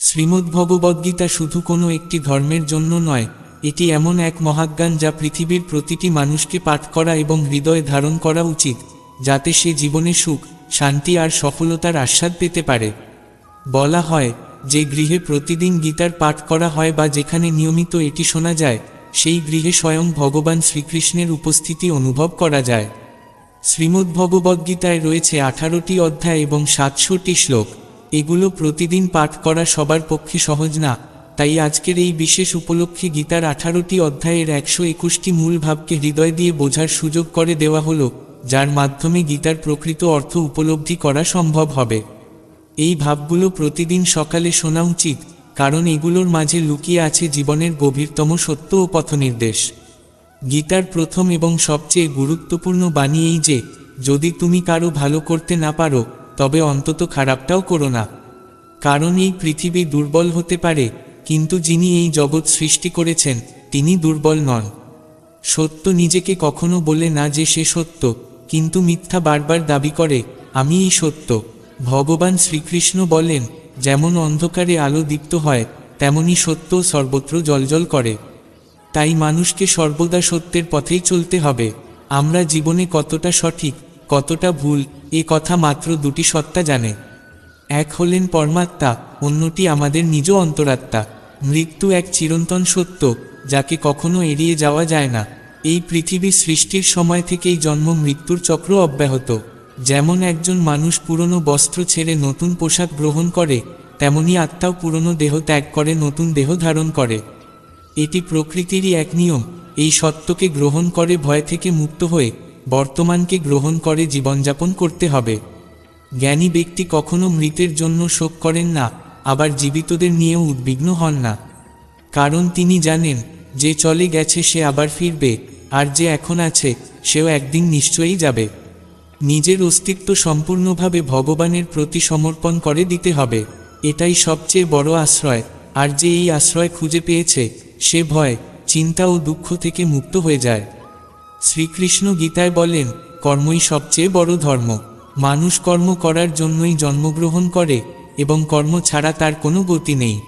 শ্রীমদ্ভগবদ্গীতা শুধু কোনো একটি ধর্মের জন্য নয়, এটি এমন এক মহাজ্ঞান যা পৃথিবীর প্রতিটি মানুষকে পাঠ করা এবং হৃদয়ে ধারণ করা উচিত, যাতে সে জীবনে সুখ, শান্তি আর সফলতার আস্বাদ পেতে পারে। বলা হয়, যে গৃহে প্রতিদিন গীতার পাঠ করা হয় বা যেখানে নিয়মিত এটি শোনা যায়, সেই গৃহে স্বয়ং ভগবান শ্রীকৃষ্ণের উপস্থিতি অনুভব করা যায়। শ্রীমদ্ভগবদ্গীতায় রয়েছে আঠারোটি অধ্যায় এবং সাতশোটি শ্লোক। এগুলো প্রতিদিন পাঠ করা সবার পক্ষে সহজ না, তাই আজকের এই বিশেষ উপলক্ষে গীতার আঠারোটি অধ্যায়ের একশো একুশটি মূল ভাবকে হৃদয় দিয়ে বোঝার সুযোগ করে দেওয়া হলো, যার মাধ্যমে গীতার প্রকৃত অর্থ উপলব্ধি করা সম্ভব হবে। এই ভাবগুলো প্রতিদিন সকালে শোনা উচিত, কারণ এগুলোর মাঝে লুকিয়ে আছে জীবনের গভীরতম সত্য ও পথনির্দেশ। গীতার প্রথম এবং সবচেয়ে গুরুত্বপূর্ণ বাণী এই যে, যদি তুমি কারও ভালো করতে না পারো তবে অন্তত খারাপটাও করো না। কারণ এই পৃথিবী দুর্বল হতে পারে, কিন্তু যিনি এই জগৎ সৃষ্টি করেছেন, তিনি দুর্বল নন। সত্য নিজেকে কখনো বলে না যে সে সত্য, কিন্তু মিথ্যা বারবার দাবি করে, আমি এই সত্য। ভগবান শ্রীকৃষ্ণ বলেন, যেমন অন্ধকারে আলো দীপ্ত হয়, তেমনি সত্য সর্বত্র জলজল করে। তাই মানুষকে সর্বদা সত্যের পথেই চলতে হবে। আমরা জীবনে কতটা সঠিক কতটা ভুল, এ কথা মাত্র দুটি সত্তা জানে। এক হলেন পরমাত্মা, অন্যটি আমাদের নিজ অন্তরাত্মা। মৃত্যু এক চিরন্তন সত্য, যাকে কখনো এড়িয়ে যাওয়া যায় না। এই পৃথিবী সৃষ্টির সময় থেকেই জন্ম মৃত্যুর চক্র অব্যাহত। যেমন একজন মানুষ পুরনো বস্ত্র ছেড়ে নতুন পোশাক গ্রহণ করে, তেমনি আত্মাও পুরনো দেহ ত্যাগ করে, নতুন দেহ ধারণ করে। এটি প্রকৃতিরই এক নিয়ম, এই সত্যকে গ্রহণ করে ভয় থেকে মুক্ত হয়ে। বর্তমানকে গ্রহণ করে জীবনযাপন করতে হবে। জ্ঞানী ব্যক্তি কখনো মৃতের জন্য শোক করেন না, আবার জীবিতদের নিয়েও উদ্বিগ্ন হন না। কারণ তিনি জানেন, যে চলে গেছে সে আবার ফিরবে, আর যে এখন আছে, সেও একদিন নিশ্চয়ই যাবে। নিজের অস্তিত্ব সম্পূর্ণভাবে ভগবানের প্রতি সমর্পণ করে দিতে হবে, এটাই সবচেয়ে বড় আশ্রয়, আর যে এই আশ্রয় খুঁজে পেয়েছে, সে ভয়, চিন্তা ও দুঃখ থেকে মুক্ত হয়ে যায়। শ্রীকৃষ্ণ গীতায় বলেন, কর্মই সবচেয়ে বড় ধর্ম। মানুষ কর্ম করার জন্যই জন্মগ্রহণ করে এবং কর্ম ছাড়া তার কোনো গতি নেই।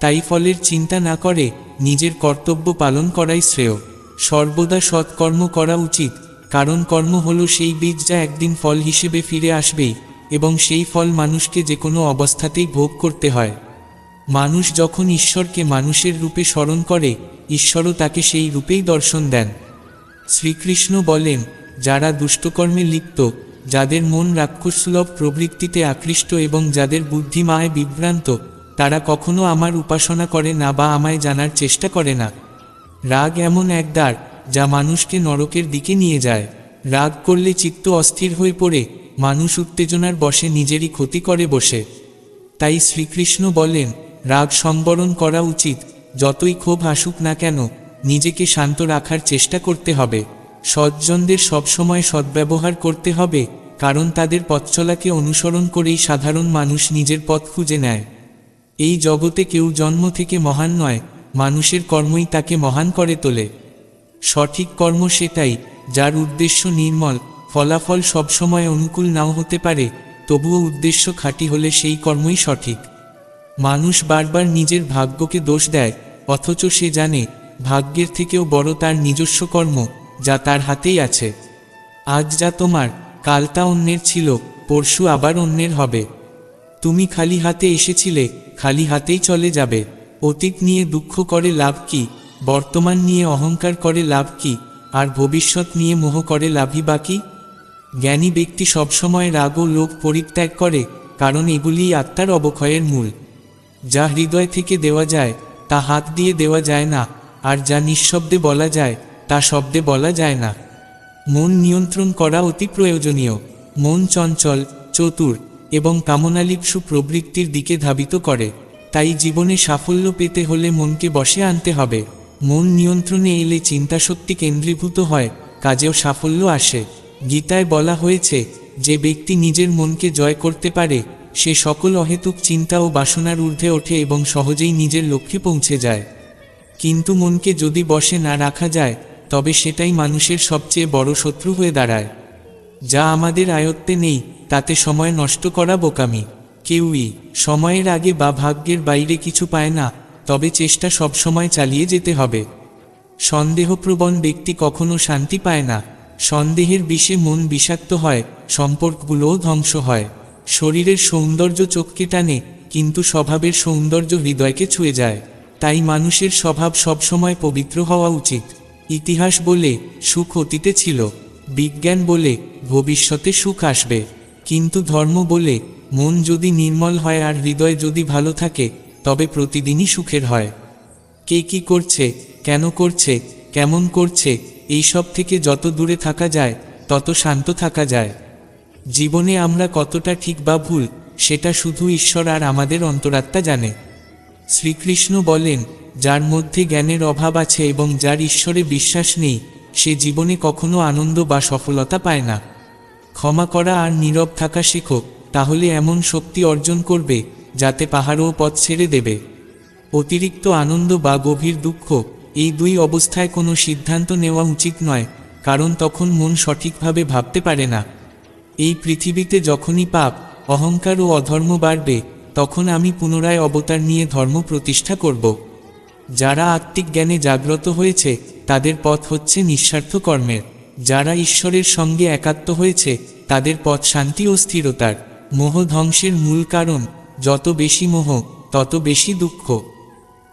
তাই ফলের চিন্তা না করে নিজের কর্তব্য পালন করাই শ্রেয়। সর্বদা সৎকর্ম করা উচিত, কারণ কর্ম হলো সেই বীজ যা একদিন ফল হিসেবে ফিরে আসবেই এবং সেই ফল মানুষকে যে কোনো অবস্থাতেই ভোগ করতে হয়। মানুষ যখন ঈশ্বরকে মানুষের রূপে স্মরণ করে, ঈশ্বরও তাকে সেই রূপেই দর্শন দেন। শ্রীকৃষ্ণ বলেন, যারা দুষ্টকর্মে লিপ্ত, যাদের মন রাক্ষসসুলভ প্রবৃত্তিতে আকৃষ্ট এবং যাদের বুদ্ধিমায় বিভ্রান্ত, তারা কখনো আমার উপাসনা করে না বা আমায় জানার চেষ্টা করে না। রাগ এমন এক দ্বার, যা মানুষকে নরকের দিকে নিয়ে যায়। রাগ করলে চিত্ত অস্থির হয়ে পড়ে, মানুষ উত্তেজনার বসে নিজেরই ক্ষতি করে বসে। তাই শ্রীকৃষ্ণ বলেন, রাগ সংবরণ করা উচিত, যতই ক্ষোভ আসুক না কেন নিজেকে শান্ত রাখার চেষ্টা করতে হবে। সজ্জনদের সবসময় সদ্ব্যবহার করতে হবে, কারণ তাদের পথচলাকে অনুসরণ করেই সাধারণ মানুষ নিজের পথ খুঁজে নেয়। এই জগতে কেউ জন্ম থেকে মহান নয়, মানুষের কর্মই তাকে মহান করে তোলে। সঠিক কর্ম সেটাই, যার উদ্দেশ্য নির্মল, ফলাফল সবসময় অনুকূল নাও হতে পারে, তবুও উদ্দেশ্য খাঁটি হলে সেই কর্মই সঠিক। মানুষ বারবার নিজের ভাগ্যকে দোষ দেয়, অথচ সে জানে ভাগ্যের থেকেও বড় তার নিজস্ব কর্ম, যা তার হাতেই আছে। আজ যা তোমার, কাল তা অন্যের ছিল, পরশু আবার অন্যের হবে। তুমি খালি হাতে এসেছিলে, খালি হাতেই চলে যাবে। অতীত নিয়ে দুঃখ করে লাভ কি, বর্তমান নিয়ে অহংকার করে লাভ কি, আর ভবিষ্যৎ নিয়ে মোহ করে লাভই বাকি জ্ঞানী ব্যক্তি সবসময় রাগ ও লোক পরিত্যাগ করে, কারণ এগুলিই আত্মার অবক্ষয়ের মূল। যা হৃদয় থেকে দেওয়া যায়, তা হাত দিয়ে দেওয়া যায় না আর যা নিঃশব্দে বলা যায়, তা শব্দে বলা যায় না। মন নিয়ন্ত্রণ করা অতি প্রয়োজনীয়। মন চঞ্চল, চতুর এবং কামনালিপ্সু প্রবৃত্তির দিকে ধাবিত করে। তাই জীবনে সাফল্য পেতে হলে মনকে বসে আনতে হবে। মন নিয়ন্ত্রণে এলে চিন্তাশক্তি কেন্দ্রীভূত হয়, কাজেও সাফল্য আসে। গীতায় বলা হয়েছে, যে ব্যক্তি নিজের মনকে জয় করতে পারে, সে সকল অহেতুক চিন্তা ও বাসনার ঊর্ধ্বে ওঠে এবং সহজেই নিজের লক্ষ্যে পৌঁছে যায়। কিন্তু মনকে যদি বসে না রাখা যায়, তবে সেটাই মানুষের সবচেয়ে বড় শত্রু হয়ে দাঁড়ায়। যা আমাদের আয়ত্তে নেই, তাতে সময় নষ্ট করা বোকামি। কেউই সময়ের আগে বা ভাগ্যের বাইরে কিছু পায় না, তবে চেষ্টা সবসময় চালিয়ে যেতে হবে। সন্দেহপ্রবণ ব্যক্তি কখনো শান্তি পায় না। সন্দেহের বিষে মন বিষাক্ত হয়, সম্পর্কগুলোও ধ্বংস হয়। শরীরের সৌন্দর্য চোখকে টানে, কিন্তু স্বভাবের সৌন্দর্য হৃদয়কে ছুঁয়ে যায়। তাই মানুষের স্বভাব সবসময় পবিত্র হওয়া উচিত। ইতিহাস বলে সুখ অতীতে ছিল, বিজ্ঞান বলে ভবিষ্যতে সুখ আসবে। কিন্তু ধর্ম বলে মন যদি নির্মল হয় আর হৃদয় যদি ভালো থাকে, তবে প্রতিদিনই সুখের হয়। কে কি করছে, কেন করছে, কেমন করছে এইসব থেকে যত দূরে থাকা যায়, তত শান্ত থাকা যায়। জীবনে আমরা কতটা ঠিক বা ভুল, সেটা শুধু ঈশ্বর আর আমাদের অন্তরাত্মা জানে। শ্রীকৃষ্ণ বলেন, যার মধ্যে জ্ঞানের অভাব আছে এবং যার ঈশ্বরে বিশ্বাস নেই, সে জীবনে কখনো আনন্দ বা সফলতা পায় না। ক্ষমা করা আর নীরব থাকা শেখো, তাহলে এমন শক্তি অর্জন করবে, যাতে পাহাড়ও পথ ছেড়ে দেবে। অতিরিক্ত আনন্দ বা গভীর দুঃখ, এই দুই অবস্থায় কোনো সিদ্ধান্ত নেওয়া উচিত নয়, কারণ তখন মন সঠিকভাবে ভাবতে পারে না। এই পৃথিবীতে যখনই পাপ, অহংকার ও অধর্ম বাড়বে তখন আমি পুনরায় অবতার নিয়ে ধর্ম প্রতিষ্ঠা করব। যারা আত্মিক জ্ঞানে জাগ্রত হয়েছে, তাদের পথ হচ্ছে নিঃস্বার্থ কর্মের। যারা ঈশ্বরের সঙ্গে একাত্ম হয়েছে, তাদের পথ শান্তি ও স্থিরতার। মোহ ধ্বংসের মূল কারণ, যত বেশি মোহ, তত বেশি দুঃখ।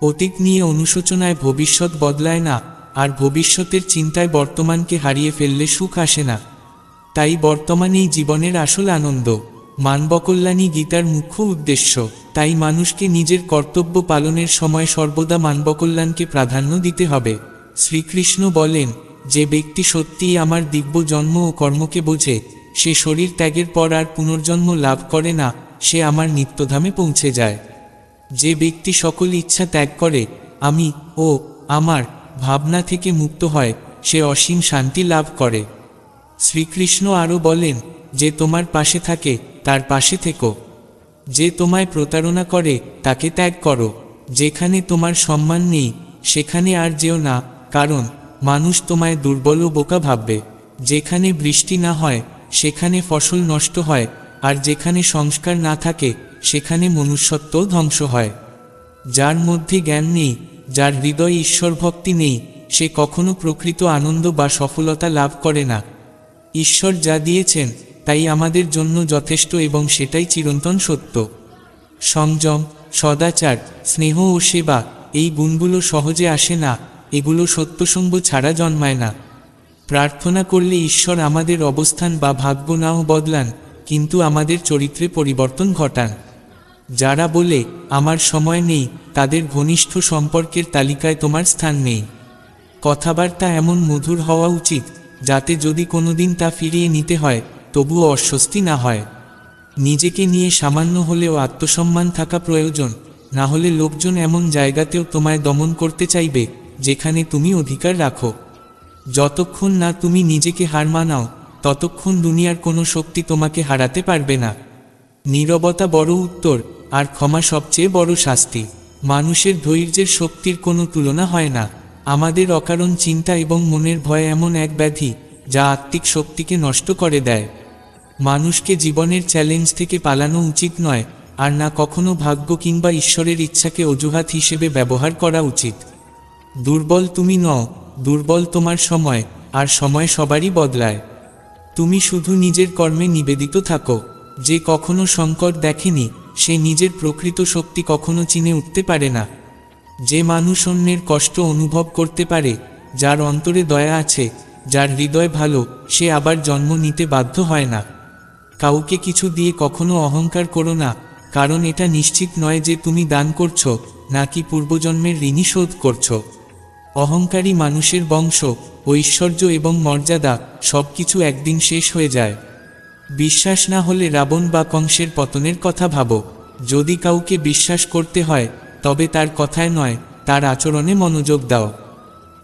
অতীত নিয়ে অনুশোচনায় ভবিষ্যৎ বদলায় না, আর ভবিষ্যতের চিন্তায় বর্তমানকে হারিয়ে ফেললে সুখ আসে না। তাই বর্তমানেই জীবনের আসল আনন্দ। মানবকল্যাণী গীতার মুখ্য উদ্দেশ্য, তাই মানুষকে নিজের কর্তব্য পালনের সময় সর্বদা মানবকল্যাণকে প্রাধান্য দিতে হবে। শ্রীকৃষ্ণ বলেন, যে ব্যক্তি সত্যিই আমার দিব্য জন্ম ও কর্মকে বোঝে, সে শরীর ত্যাগের পর আর পুনর্জন্ম লাভ করে না, সে আমার নিত্যধামে পৌঁছে যায়। যে ব্যক্তি সকল ইচ্ছা ত্যাগ করে, আমি ও আমার ভাবনা থেকে মুক্ত হয়, সে অসীম শান্তি লাভ করে। শ্রীকৃষ্ণ আরও বলেন, যে তোমার পাশে থাকে তার পাশে থেকো। যে তোমায় প্রতারণা করে, তাকে ত্যাগ করো। যেখানে তোমার সম্মান নেই, সেখানে আর যেও না। কারণ, মানুষ তোমায় দুর্বল ও বোকা ভাববে। যেখানে বৃষ্টি না হয়, সেখানে ফসল নষ্ট হয়। আর যেখানে সংস্কার না থাকে, সেখানে মনুষ্যত্ব ধ্বংস হয়। যার মধ্যে জ্ঞান নেই, যার হৃদয়ে ঈশ্বর ভক্তি নেই, সে কখনো প্রকৃত আনন্দ বা সফলতা লাভ করে না। ঈশ্বর যা দিয়েছেন তাই আমাদের জন্য যথেষ্ট এবং সেটাই চিরন্তন সত্য। সংযম, সদাচার, স্নেহ ও সেবা, এই গুণগুলো সহজে আসে না, এগুলো সত্যসঙ্গ ছাড়া জন্মায় না। প্রার্থনা করলে ঈশ্বর আমাদের অবস্থান বা ভাগ্য নাও বদলান, কিন্তু আমাদের চরিত্রে পরিবর্তন ঘটান। যারা বলে, আমার সময় নেই তাদের ঘনিষ্ঠ সম্পর্কের তালিকায় তোমার স্থান নেই। কথাবার্তা এমন মধুর হওয়া উচিত, যাতে যদি কোনোদিন তা ফিরিয়ে নিতে হয় তবুও অস্বস্তি না হয়। নিজেকে নিয়ে সামান্য হলেও আত্মসম্মান থাকা প্রয়োজন, না হলে লোকজন এমন জায়গাতেও তোমায় দমন করতে চাইবে, যেখানে তুমি অধিকার রাখো। যতক্ষণ না তুমি নিজেকে হার মানাও, ততক্ষণ দুনিয়ার কোনো শক্তি তোমাকে হারাতে পারবে না। নীরবতা বড় উত্তর, আর ক্ষমা সবচেয়ে বড় শাস্তি। মানুষের ধৈর্যের শক্তির কোনো তুলনা হয় না। আমাদের অকারণ চিন্তা এবং মনের ভয় এমন এক ব্যাধি, যা আত্মিক শক্তিকে নষ্ট করে দেয়। মানুষকে জীবনের চ্যালেঞ্জ থেকে পালানো উচিত নয়, আর না কখনো ভাগ্য কিংবা ঈশ্বরের ইচ্ছাকে অজুহাত হিসেবে ব্যবহার করা উচিত। দুর্বল তুমি নও, দুর্বল তোমার সময়, আর সময় সবারই বদলায়। তুমি শুধু নিজের কর্মে নিবেদিত থাকো, যে কখনো সংকট দেখেনি, সে নিজের প্রকৃত শক্তি কখনো চিনে উঠতে পারে না। যে মানুষ অন্যের কষ্ট অনুভব করতে পারে, যার অন্তরে দয়া আছে, যার হৃদয় ভালো, সে আবার জন্ম নিতে বাধ্য হয় না। কাউকে কিছু দিয়ে কখনো অহংকার করো না, কারণ এটা নিশ্চিত নয় যে তুমি দান করছ, নাকি পূর্বজন্মের ঋণী শোধ করছ। অহংকারী মানুষের বংশ, ঐশ্বর্য এবং মর্যাদা সব কিছু একদিন শেষ হয়ে যায়। বিশ্বাস না হলে রাবণ বা কংসের পতনের কথা ভাবো। যদি কাউকে বিশ্বাস করতে হয়, তবে তার কথায় নয়, তার আচরণে মনোযোগ দাও।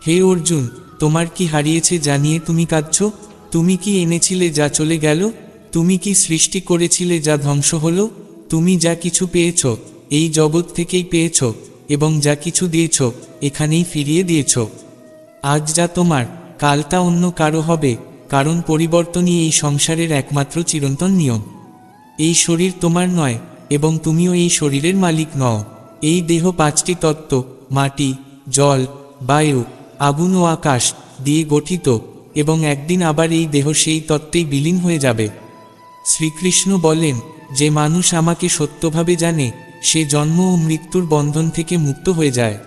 হে অর্জুন, তোমার কি হারিয়েছে জানিয়ে তুমি কাঁদছ? তুমি কি এনেছিলে যা চলে গেল? তুমি কি সৃষ্টি করেছিলে যা ধ্বংস হল? তুমি যা কিছু পেয়েছ, এই জগৎ থেকেই পেয়েছ, এবং যা কিছু দিয়েছ, এখানেই ফিরিয়ে দিয়েছ। আজ যা তোমার কাল তা অন্য কারও হবে, কারণ পরিবর্তনই এই সংসারের একমাত্র চিরন্তন নিয়ম। এই শরীর তোমার নয়, এবং তুমিও এই শরীরের মালিক নও। এই দেহ পাঁচটি তত্ত্ব, মাটি, জল, বায়ু, আগুন ও আকাশ, দিয়ে গঠিত, এবং একদিন আবার এই দেহ সেই তত্ত্বেই বিলীন হয়ে যাবে। শ্রীকৃষ্ণ বলেন, যে মানুষ আমাকে সত্যভাবে জানে, সে জন্ম ও মৃত্যুর বন্ধন থেকে মুক্ত হয়ে যায়।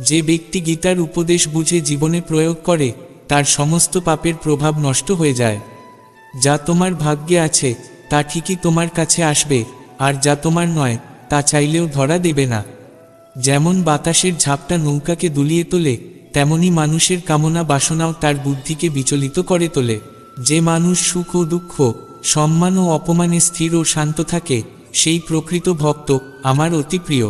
যে ব্যক্তি গীতার উপদেশ বুঝে জীবনে প্রয়োগ করে, তার সমস্ত পাপের প্রভাব নষ্ট হয়ে যায়। যা তোমার ভাগ্যে আছে, তা ঠিকই তোমার কাছে আসবে, আর যা তোমার নয়, তা চাইলেও ধরা দেবে না। যেমন বাতাসের ঝাপটা নৌকাকে দুলিয়ে তোলে, তেমনি মানুষের কামনা বাসনাও তার বুদ্ধিকে বিচলিত করে তোলে। যে মানুষ সুখ ও দুঃখ সম্মান ও অপমানে স্থির ও শান্ত থাকে, সেই প্রকৃত ভক্ত আমার অতি প্রিয়।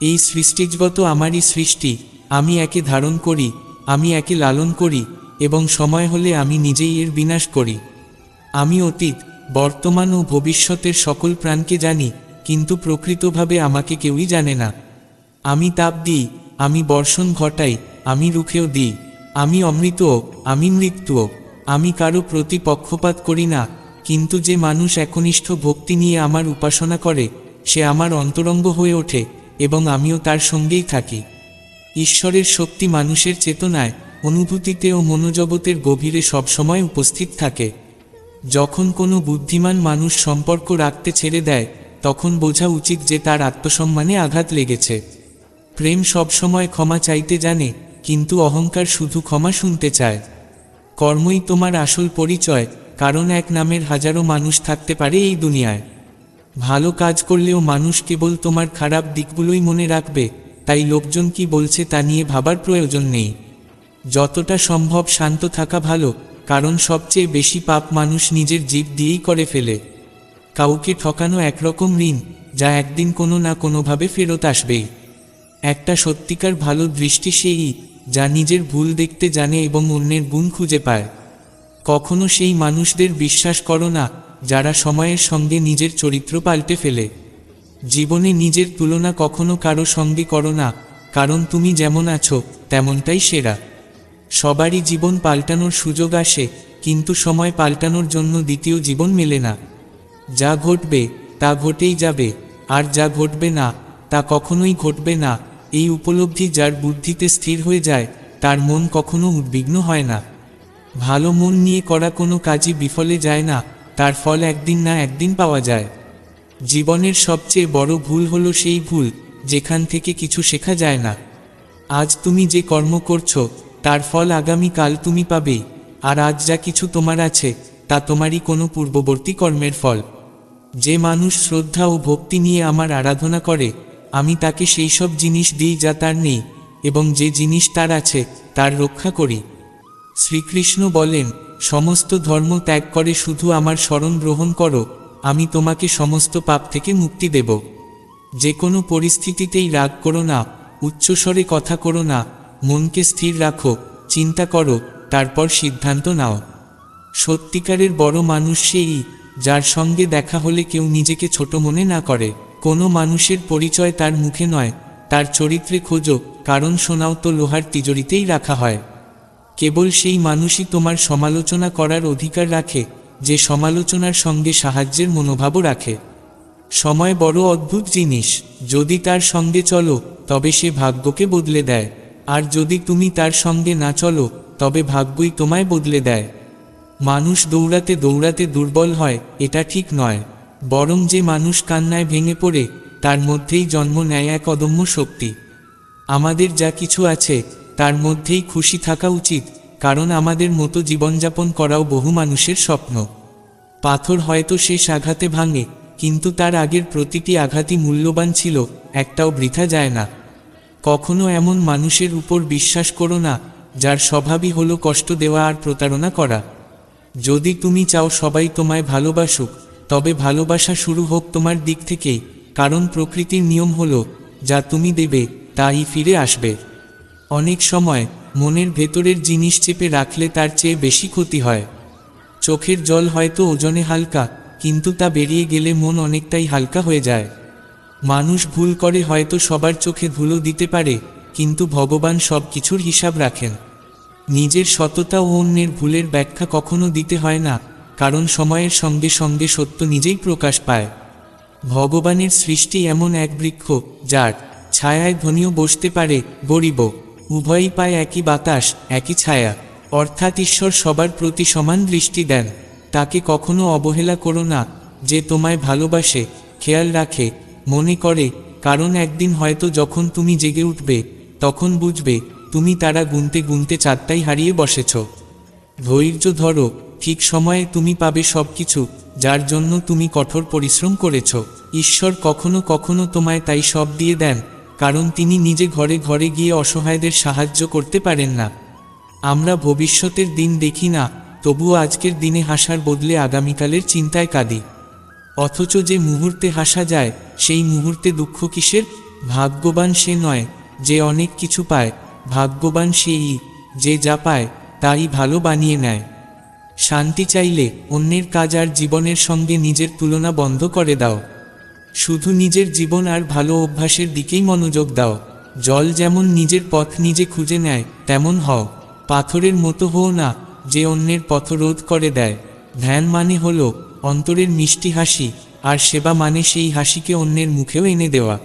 এই সৃষ্টিজগত আমারই সৃষ্টি, আমি একে ধারণ করি, আমি একে লালন করি, এবং সময় হলে আমি নিজেই এর বিনাশ করি। আমি অতীত, বর্তমান ও ভবিষ্যতের সকল প্রাণকে জানি, কিন্তু প্রকৃতভাবে আমাকে কেউই জানে না। আমি তাপ দিই, আমি বর্ষণ ঘটাই, আমি রুখেও দিই, আমি অমৃতও আমি মৃত্যুও আমি কারও প্রতি পক্ষপাত করি না কিন্তু যে মানুষ একনিষ্ঠ ভক্তি নিয়ে আমার উপাসনা করে, সে আমার অন্তরঙ্গ হয়ে ওঠে, এবং আমিও তার সঙ্গেই থাকি। ঈশ্বরের শক্তি মানুষের চেতনায়, অনুভূতিতে ও মনোজগতের গভীরে সবসময় উপস্থিত থাকে। যখন কোনো বুদ্ধিমান মানুষ সম্পর্ক রাখতে ছেড়ে দেয়, তখন বোঝা উচিত যে তার আত্মসম্মানে আঘাত লেগেছে। প্রেম সবসময় ক্ষমা চাইতে জানে, কিন্তু অহংকার শুধু ক্ষমা শুনতে চায়। কর্মই তোমার আসল পরিচয় কারণ এক নামের হাজারো মানুষ থাকতে পারে এই দুনিয়ায়। ভালো কাজ করলেও মানুষ কেবল তোমার খারাপ দিকগুলোই মনে রাখবে, তাই লোকজন কি বলছে তা নিয়ে ভাবার প্রয়োজন নেই। যতটা সম্ভব শান্ত থাকা ভালো, কারণ সবচেয়ে বেশি পাপ মানুষ নিজের জীব দিয়েই করে ফেলে। কাউকে ঠকানো একরকম ঋণ, যা একদিন কোনো না কোনোভাবে ফেরত আসবেই। একটা সত্যিকার ভালো দৃষ্টি সেই, যা নিজের ভুল দেখতে জানে এবং অন্যের গুণ খুঁজে পায়। কখনো সেই মানুষদের বিশ্বাস করো না, যারা সময়ের সঙ্গে নিজের চরিত্র পাল্টে ফেলে। জীবনে নিজের তুলনা কখনো কারও সঙ্গে করো না, কারণ তুমি যেমন আছো, তেমনটাই সেরা। সবারই জীবন পাল্টানোর সুযোগ আসে, কিন্তু সময় পাল্টানোর জন্য দ্বিতীয় জীবন মেলে না। যা ঘটবে, তা ঘটেই যাবে, আর যা ঘটবে না, তা কখনোই ঘটবে না। এই উপলব্ধি যার বুদ্ধিতে স্থির হয়ে যায়, তার মন কখনো উদ্বিগ্ন হয় না। ভালো মন নিয়ে করা কোনো কাজই বিফলে যায় না, তার ফল একদিন না একদিন পাওয়া যায়। জীবনের সবচেয়ে বড় ভুল হলো সেই ভুল, যেখান থেকে কিছু শেখা যায় না। আজ তুমি যে কর্ম করছ, তার ফল আগামীকাল তুমি পাবে, আর আজ যা কিছু তোমার আছে, তা তোমারই কোনো পূর্ববর্তী কর্মের ফল। যে মানুষ শ্রদ্ধা ও ভক্তি নিয়ে আমার আরাধনা করে, আমি তাকে সেই সব জিনিস দিই যা তার নেই, এবং যে জিনিস তার আছে, তার রক্ষা করি। শ্রীকৃষ্ণ বলেন, সমস্ত ধর্ম ত্যাগ করে শুধু আমার স্মরণ গ্রহণ করো, আমি তোমাকে সমস্ত পাপ থেকে মুক্তি দেব। যে কোনো পরিস্থিতিতেই রাগ করো না, উচ্চস্বরে কথা করো না, মনকে স্থির রাখো, চিন্তা করো, তারপর সিদ্ধান্ত নাও। সত্যিকারের বড় মানুষ সেই, যার সঙ্গে দেখা হলে কেউ নিজেকে ছোট মনে না করে। কোনো মানুষের পরিচয় তার মুখে নয়, তার চরিত্রে খোঁজো, কারণ শোনাও তো লোহার তিজড়িতেই রাখা হয়। কেবল সেই মানুষই তোমার সমালোচনা করার অধিকার রাখে, যে সমালোচনার সঙ্গে সাহায্যের মনোভাবও রাখে। সময় বড় অদ্ভুত জিনিস, যদি তার সঙ্গে চলো, তবে সে ভাগ্যকে বদলে দেয়। আর যদি তুমি তার সঙ্গে না চলো, তবে ভাগ্যই তোমায় বদলে দেয়। মানুষ দৌড়াতে দৌড়াতে দুর্বল হয়, এটা ঠিক নয়। বরং যে মানুষ কান্নায় ভেঙে পড়ে, তার মধ্যেই জন্ম নেয় এক অদম্য শক্তি। আমাদের যা কিছু আছে তার মধ্যেই খুশি থাকা উচিত, কারণ আমাদের মতো জীবনযাপন করাও বহু মানুষের স্বপ্ন। পাথর হয়তো শেষ আঘাতে ভাঙে, কিন্তু তার আগের প্রতিটি আঘাতই মূল্যবান ছিল, একটাও বৃথা যায় না। কখনো এমন মানুষের উপর বিশ্বাস করো না, যার স্বভাবই হলো কষ্ট দেওয়া আর প্রতারণা করা। যদি তুমি চাও সবাই তোমায় ভালোবাসুক, তবে ভালোবাসা শুরু হোক তোমার দিক থেকেই, কারণ প্রকৃতির নিয়ম হলো, যা তুমি দেবে, তাই ফিরে আসবে। অনেক সময় মনের ভেতরের জিনিস চেপে রাখলে তার চেয়ে বেশি ক্ষতি হয়। চোখের জল হয়তো ওজনে হালকা, কিন্তু তা বেরিয়ে গেলে মন অনেকটাই হালকা হয়ে যায়। মানুষ ভুল করে হয়তো সবার চোখে ধুলো দিতে পারে, কিন্তু ভগবান সব কিছুর হিসাব রাখেন। নিজের সততা ও অন্যের ভুলের ব্যাখ্যা কখনো দিতে হয় না, কারণ সময়ের সঙ্গে সঙ্গে সত্য নিজেই প্রকাশ পায়। ভগবানের সৃষ্টি এমন এক বৃক্ষ, যার ছায়ায় ধনীও বসতে পারে গরিব উভয়ই পায় একই বাতাস, একই ছায়া। অর্থাৎ ঈশ্বর সবার প্রতি সমান দৃষ্টি দেন। তাকে কখনো অবহেলা করো না, যে তোমায় ভালোবাসে, খেয়াল রাখে, মনে করে, কারণ একদিন হয়তো যখন তুমি জেগে উঠবে, তখন বুঝবে, তুমি তারা গুনতে গুনতে চারটাই হারিয়ে বসেছ। ধৈর্য ধরো, ঠিক সময়ে তুমি পাবে সবকিছু, যার জন্য তুমি কঠোর পরিশ্রম করেছ। ঈশ্বর কখনো কখনো তোমায় তাই সব দিয়ে দেন কারণ তিনি নিজে ঘরে ঘরে গিয়ে অসহায়দের সাহায্য করতে পারেন না। আমরা ভবিষ্যতের দিন দেখি না, তবুও আজকের দিনে হাসার বদলে আগামীকালের চিন্তায় কাঁদি। অথচ যে মুহূর্তে হাসা যায়, সেই মুহূর্তে দুঃখ কিসের? ভাগ্যবান সে নয়, যে অনেক কিছু পায়, ভাগ্যবান সেই, যে যা পায়, তাই ভালো বানিয়ে নেয়। শান্তি চাইলে অন্যের কাজ আর জীবনের সঙ্গে নিজের তুলনা বন্ধ করে দাও। শুধু নিজের জীবন আর ভালো অভ্যাসের দিকেই মনোযোগ দাও। জল যেমন নিজের পথ নিজে খুঁজে নেয়, তেমন হও। পাথরের মতো হও না, যে অন্যের পথ রোধ করে দেয়। ধ্যান মানে হল, অন্তরের মিষ্টি হাসি, আর সেবা মানে সেই হাসিকে অন্যের মুখেও এনে দেওয়া।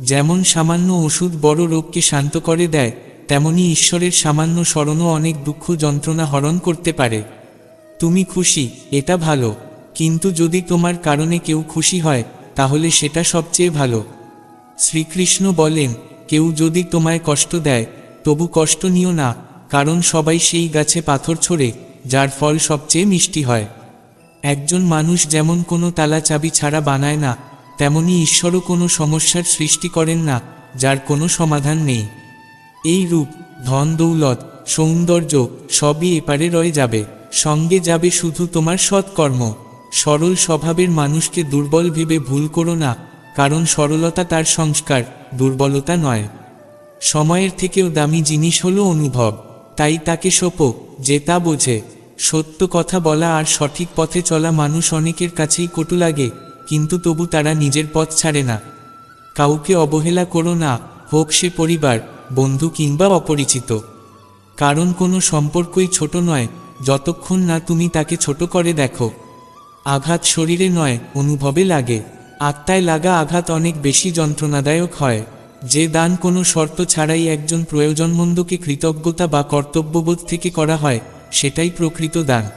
যেমন সামান্য ওষুধ বড় রোগকে শান্ত করে দেয়, তেমনি ঈশ্বরের সামান্য স্মরণও অনেক দুঃখ যন্ত্রণা হরণ করতে পারে। তুমি খুশি, এটা ভালো। কিন্তু যদি তোমার কারণে কেউ খুশি হয় তাহলে সেটা সবচেয়ে ভালো। শ্রীকৃষ্ণ বলেন, কেউ যদি তোমায় কষ্ট দেয়, তবু কষ্ট নিও না, কারণ সবাই সেই গাছে পাথর ছোড়ে, যার ফল সবচেয়ে মিষ্টি হয়। একজন মানুষ যেমন কোনো তালা চাবি ছাড়া বানায় না, তেমনি ঈশ্বরও কোনো সমস্যার সৃষ্টি করেন না, যার কোনো সমাধান নেই। এই রূপ, ধন, দৌলত, সৌন্দর্য, সবই এপারে রয়ে যাবে, সঙ্গে যাবে শুধু তোমার সৎকর্ম। সরল স্বভাবের মানুষকে দুর্বল ভেবে ভুল করো না, কারণ সরলতা তার সংস্কার, দুর্বলতা নয়। সময়ের থেকেও দামি জিনিস হলো অনুভব, তাই তাকে সোপো, যে তা বোঝে। সত্য কথা বলা আর সঠিক পথে চলা মানুষ অনেকের কাছেই কটু লাগে, কিন্তু তবু তারা নিজের পথ ছাড়ে না। কাউকে অবহেলা করো না, হোক সে পরিবার, বন্ধু কিংবা অপরিচিত। কারণ কোনো সম্পর্কই ছোট নয়, যতক্ষণ না তুমি তাকে ছোট করে দেখো। আঘাত শরীরে নয়, অনুভবে লাগে। আত্মায় লাগা আঘাত অনেক বেশি যন্ত্রণাদায়ক হয়। যে দান কোনো শর্ত ছাড়াই একজন প্রয়োজনমন্দকে কৃতজ্ঞতা বা কর্তব্যবোধ থেকে করা হয়, সেটাই প্রকৃত দান।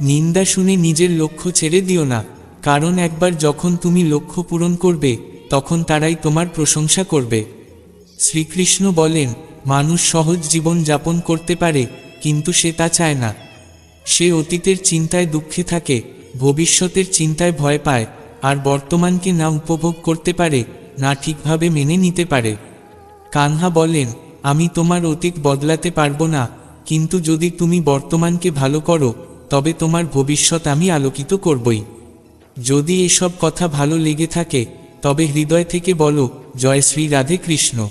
নিন্দা শুনে নিজের লক্ষ্য ছেড়ে দিও না। কারণ একবার যখন তুমি লক্ষ্য পূরণ করবে, তখন তারাই তোমার প্রশংসা করবে। শ্রীকৃষ্ণ বলেন, মানুষ সহজ জীবন যাপন করতে পারে, কিন্তু সে তা চায় না। সে অতীতের চিন্তায় দুঃখে থাকে ভবিষ্যতের চিন্তায় ভয় পায়, আর বর্তমানকে না উপভোগ করতে পারে, না ঠিকভাবে মেনে নিতে পারে। কানহা বলেন, আমি তোমার অতীত বদলাতে পারব না, কিন্তু যদি তুমি বর্তমানকে ভালো করো, তবে তোমার ভবিষ্যৎ আমি আলোকিত করবই। যদি এসব কথা ভালো লেগে থাকে, তবে হৃদয় থেকে বলো, জয় শ্রী রাধে কৃষ্ণ।